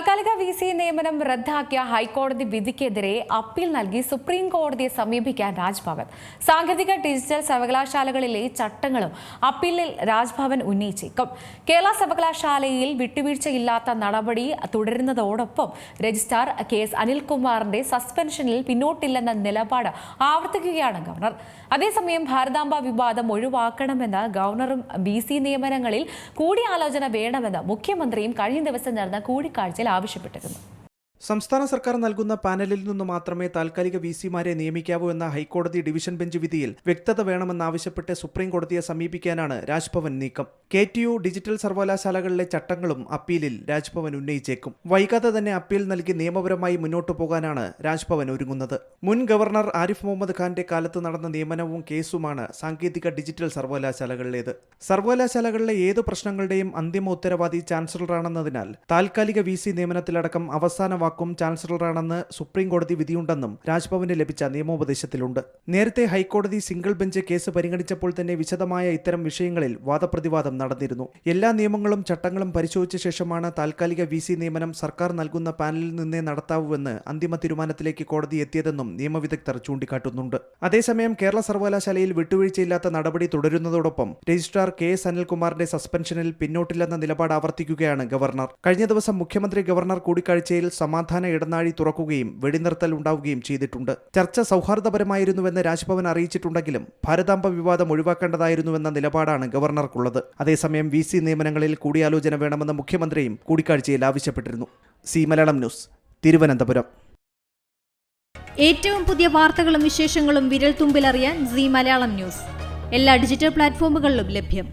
താൽക്കാലിക V C നിയമനം റദ്ദാക്കിയ ഹൈക്കോടതി വിധിക്കെതിരെ അപ്പീൽ നൽകി സുപ്രീം കോടതിയെ സമീപിക്കാൻ രാജ്ഭവൻ. സാങ്കേതിക ഡിജിറ്റൽ സർവകലാശാലകളിലെ ചട്ടങ്ങളും അപ്പീലിൽ രാജ്ഭവൻ ഉന്നയിച്ചേക്കും. കേരള സർവകലാശാലയിൽ വിട്ടുവീഴ്ചയില്ലാത്ത നടപടി തുടരുന്നതോടൊപ്പം രജിസ്ട്രാർ കെ എസ് അനിൽകുമാറിന്റെ സസ്പെൻഷനിൽ പിന്നോട്ടില്ലെന്ന നിലപാട് ആവർത്തിക്കുകയാണ് ഗവർണർ. അതേസമയം ഭാരതാംബ വിവാദം ഒഴിവാക്കണമെന്ന് ഗവർണറും ബി സി നിയമനങ്ങളിൽ കൂടിയാലോചന വേണമെന്ന് മുഖ്യമന്ത്രിയും കഴിഞ്ഞ ദിവസം നടന്ന കൂടിക്കാഴ്ചയിൽ ആവശ്യപ്പെട്ടിരുന്നു. സംസ്ഥാന സർക്കാർ നൽകുന്ന പാനലിൽ നിന്ന് മാത്രമേ താൽക്കാലിക വി സിമാരെ നിയമിക്കാവൂ എന്ന ഹൈക്കോടതി ഡിവിഷൻ ബെഞ്ച് വിധിയിൽ വ്യക്തത വേണമെന്നാവശ്യപ്പെട്ട് സുപ്രീം കോടതിയെ സമീപിക്കാനാണ് രാജ്ഭവൻ നീക്കം. കെ ടി യു ഡിജിറ്റൽ സർവകലാശാലകളിലെ ചട്ടങ്ങളും അപ്പീലിൽ രാജ്ഭവൻ ഉന്നയിച്ചേക്കും. വൈകാതെ തന്നെ അപ്പീൽ നൽകി നിയമപരമായി മുന്നോട്ടു പോകാനാണ് രാജ്ഭവൻ ഒരുങ്ങുന്നത്. മുൻ ഗവർണർ ആരിഫ് മുഹമ്മദ് ഖാന്റെ കാലത്ത് നടന്ന നിയമനവും കേസുമാണ് സാങ്കേതിക ഡിജിറ്റൽ സർവകലാശാലകളിലേത്. സർവകലാശാലകളിലെ ഏത് പ്രശ്നങ്ങളുടെയും അന്തിമ ഉത്തരവാദി ചാൻസലറാണെന്നതിനാൽ താൽക്കാലിക വി സി നിയമനത്തിലടക്കം അവസാന വാക്കും ചാൻസലറാണെന്ന് സുപ്രീം കോടതി വിധിയുണ്ടെന്നും രാജ്ഭവന് ലഭിച്ച നിയമോപദേശത്തിലുണ്ട്. നേരത്തെ ഹൈക്കോടതി സിംഗിൾ ബെഞ്ച് കേസ് പരിഗണിച്ചപ്പോൾ തന്നെ വിശദമായ ഇത്തരം വിഷയങ്ങളിൽ വാദപ്രതിവാദം നടന്നിരുന്നു. എല്ലാ നിയമങ്ങളും ചട്ടങ്ങളും പരിശോധിച്ച ശേഷമാണ് താൽക്കാലിക വി നിയമനം സർക്കാർ നൽകുന്ന പാനലിൽ നിന്നേ നടത്താവൂവെന്ന് അന്തിമ തീരുമാനത്തിലേക്ക് കോടതി എത്തിയതെന്നും നിയമവിദഗ്ധർ ചൂണ്ടിക്കാട്ടുന്നുണ്ട്. അതേസമയം കേരള സർവകലാശാലയിൽ വിട്ടുവീഴ്ചയില്ലാത്ത നടപടി തുടരുന്നതോടൊപ്പം രജിസ്ട്രാർ കെ എസ് അനിൽകുമാറിന്റെ സസ്പെൻഷനിൽ പിന്നോട്ടില്ലെന്ന നിലപാട് ആവർത്തിക്കുകയാണ് ഗവർണർ. കഴിഞ്ഞ ദിവസം മുഖ്യമന്ത്രി ഗവർണർ കൂടിക്കാഴ്ചയിൽ സമാധാന ഇടനാഴി തുറക്കുകയും വെടിനിർത്തൽ ഉണ്ടാവുകയും ചെയ്തിട്ടുണ്ട്. ചർച്ച സൗഹാർദ്ദപരമായിരുന്നുവെന്ന് രാജ്ഭവൻ അറിയിച്ചിട്ടുണ്ടെങ്കിലും ഭാരതാംബ വിവാദം ഒഴിവാക്കേണ്ടതായിരുന്നുവെന്ന നിലപാടാണ് ഗവർണർക്കുള്ളത്. അതേസമയം വി സി നിയമനങ്ങളിൽ കൂടിയാലോചന വേണമെന്ന് മുഖ്യമന്ത്രിയും കൂടിക്കാഴ്ചയിൽ ആവശ്യപ്പെട്ടിരുന്നു. Zee Malayalam news Thiruvananthapuram. ഏറ്റവും പുതിയ വാർത്തകളും വിശേഷങ്ങളും വിരൽ തുമ്പിലറിയാൻ സി മലയാളം ന്യൂസ്. എല്ലാ ഡിജിറ്റൽ പ്ലാറ്റ്ഫോമുകളിലും ലഭ്യം.